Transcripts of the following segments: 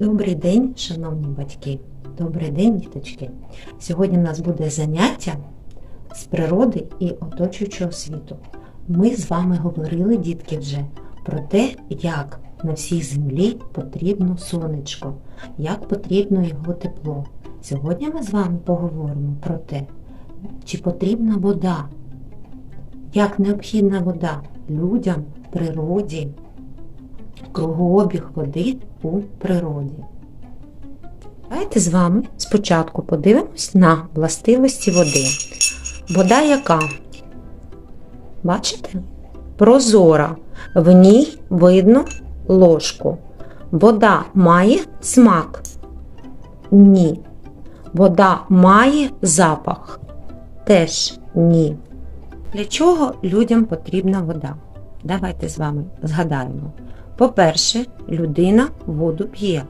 Добрий день, шановні батьки. Добрий день, діточки. Сьогодні в нас буде заняття з природи і оточуючого світу. Ми з вами говорили, дітки, вже про те, як на всій землі потрібно сонечко, як потрібно його тепло. Сьогодні ми з вами поговоримо про те, чи потрібна вода, як необхідна вода людям, природі, кругообіг води у природі. Давайте з вами спочатку подивимось на властивості води. Вода яка? Бачите? Прозора. В ній видно ложку. Вода має смак? Ні. Вода має запах? Теж ні. Для чого людям потрібна вода? Давайте з вами згадаємо. По-перше, людина воду п'є.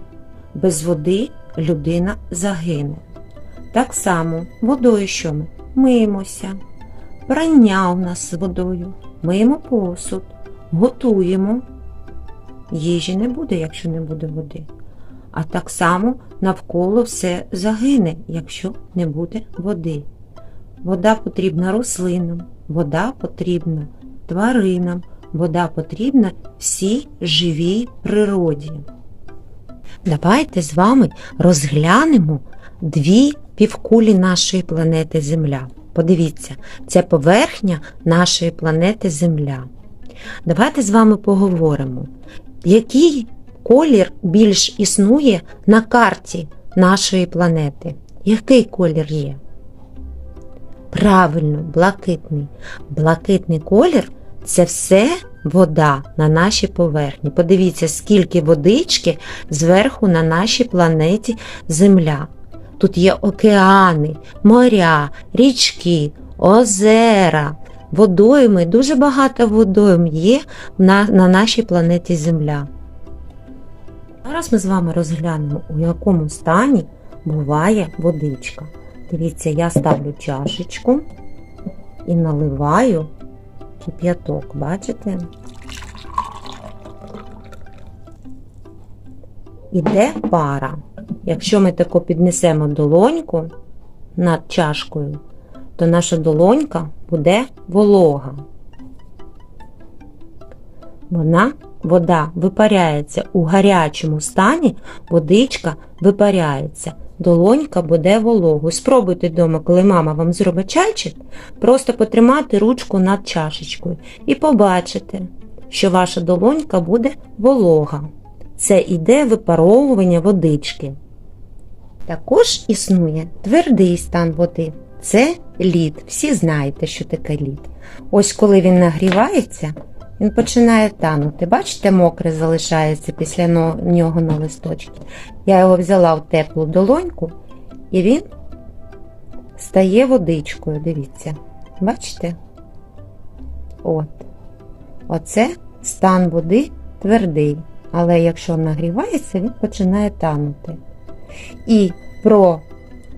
Без води людина загине. Так само водою що ми? Миємося. Прання у нас з водою, миємо посуд, готуємо. Їжі не буде, якщо не буде води. А так само навколо все загине, якщо не буде води. Вода потрібна рослинам, вода потрібна тваринам, вода потрібна всій живій природі. Давайте з вами розглянемо дві півкулі нашої планети Земля. Подивіться, це поверхня нашої планети Земля. Давайте з вами поговоримо, який колір більш існує на карті нашої планети. Який колір є? Правильно, блакитний. Блакитний колір це все вода на нашій поверхні. Подивіться, скільки водички зверху на нашій планеті Земля. Тут є океани, моря, річки, озера, водойми, дуже багато водойм є на, на нашій планеті Земля. Зараз ми з вами розглянемо, у якому стані буває водичка. Дивіться, я ставлю чашечку і наливаю кип'яток, бачите? Іде пара. Якщо ми тако піднесемо долоньку над чашкою, то наша долонька буде волога. Вона, вода випаряється у гарячому стані, водичка випаряється. Долонька буде вологою. Спробуйте вдома, коли мама вам зробить чайчик, просто потримати ручку над чашечкою і побачите, що ваша долонька буде волога. Це іде випаровування водички. Також існує твердий стан води. Це лід. Всі знаєте, що таке лід. Ось коли він нагрівається, він починає танути. Бачите, мокре залишається після нього на листочки. Я його взяла в теплу долоньку, і він стає водичкою. Дивіться. Бачите? От. Оце стан води твердий. Але якщо нагрівається, він починає танути. І про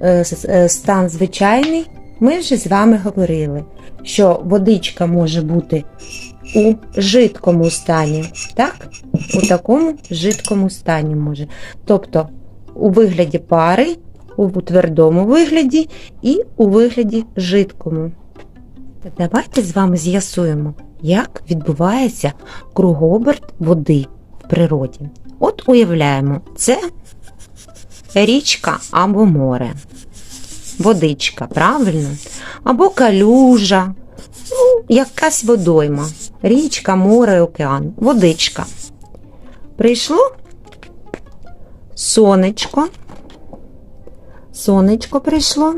е, е, стан звичайний ми вже з вами говорили, що водичка може бути у жидкому стані, так? У такому жидкому стані може. Тобто у вигляді пари, у твердому вигляді і у вигляді жидкому. Так Давайте з вами з'ясуємо, як відбувається кругооберт води в природі. От уявляємо, це річка або море. Водичка, правильно? Або калюжа, якась водойма. Річка, море, океан. Водичка. Прийшло сонечко. Сонечко прийшло.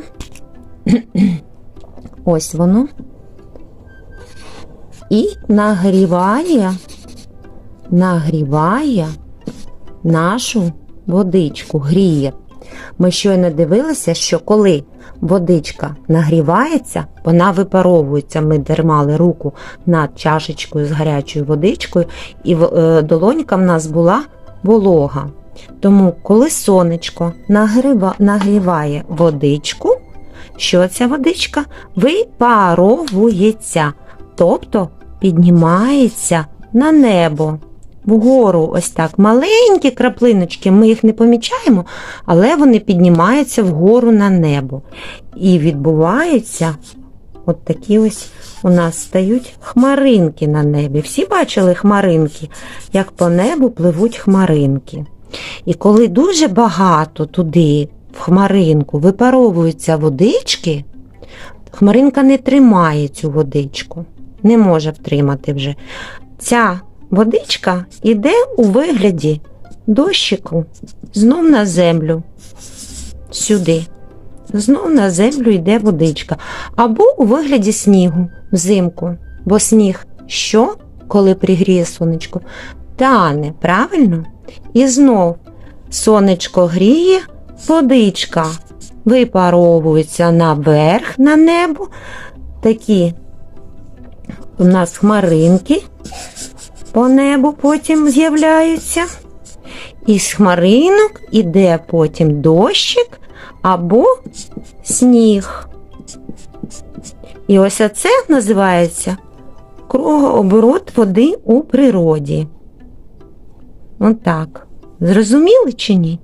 Ось воно. І нагріває, нагріває нашу водичку, гріє. Ми щойно дивилися, що коли водичка нагрівається, вона випаровується. Ми дермали руку над чашечкою з гарячою водичкою, і е, долонька в нас була волога. Тому, коли сонечко нагріває водичку, що ця водичка випаровується, тобто піднімається на небо. Вгору ось так. Маленькі краплиночки, ми їх не помічаємо, але вони піднімаються вгору на небо. І відбуваються от такі ось у нас стають хмаринки на небі. Всі бачили хмаринки, як по небу пливуть хмаринки. І коли дуже багато туди, в хмаринку, випаровуються водички, хмаринка не тримає цю водичку, не може втримати вже. Ця водичка йде у вигляді дощику знов на землю. Сюди. Знов на землю йде водичка. Або у вигляді снігу взимку. Бо сніг що, коли пригріє сонечко? Тане, правильно? І знов сонечко гріє, водичка випаровується наверх на небо. Такі у нас хмаринки по небу потім з'являються. Із хмаринок іде потім дощик або сніг. І ось це називається кругооборот води у природі. Отак. Зрозуміли чи ні?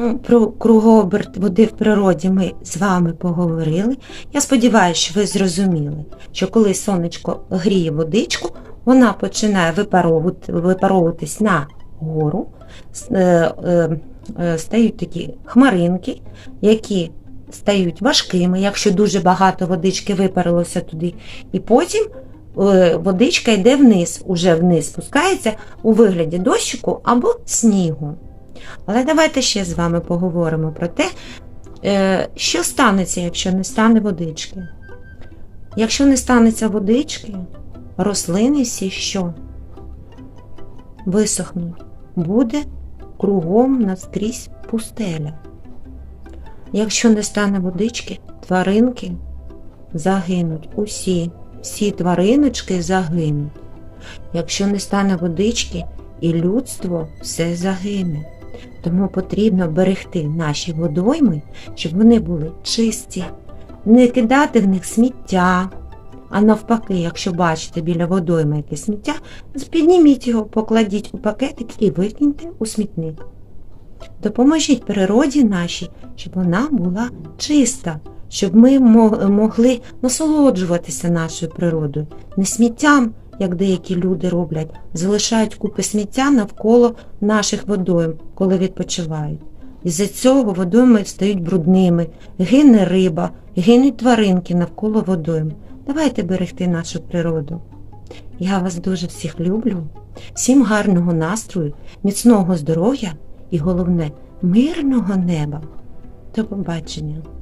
Ну, про кругооберт води в природі ми з вами поговорили. Я сподіваюся, що ви зрозуміли, що коли сонечко гріє водичку, вона починає випаровуватись на гору, е, е, е, стають такі хмаринки, які стають важкими, якщо дуже багато водички випарилося туди. І потім водичка йде вниз, уже вниз спускається у вигляді дощику або снігу. Але давайте ще з вами поговоримо про те, е, що станеться, якщо не стане водички. Якщо не станеться водички, рослини всі що? Висохнуть. Буде кругом наскрізь пустеля. Якщо не стане водички, тваринки загинуть. Усі, всі твариночки загинуть. Якщо не стане водички, і людство все загине. Тому потрібно берегти наші водойми, щоб вони були чисті, не кидати в них сміття. А навпаки, якщо бачите біля водойми якесь сміття, підніміть його, покладіть у пакетик і викиньте у смітник. Допоможіть природі нашій, щоб вона була чиста, щоб ми могли насолоджуватися нашою природою, не сміттям, як деякі люди роблять, залишають купи сміття навколо наших водойм, коли відпочивають. Із-за цього водойми стають брудними, гине риба, гинуть тваринки навколо водойм. Давайте берегти нашу природу. Я вас дуже всіх люблю. Всім гарного настрою, міцного здоров'я і головне мирного неба. До побачення!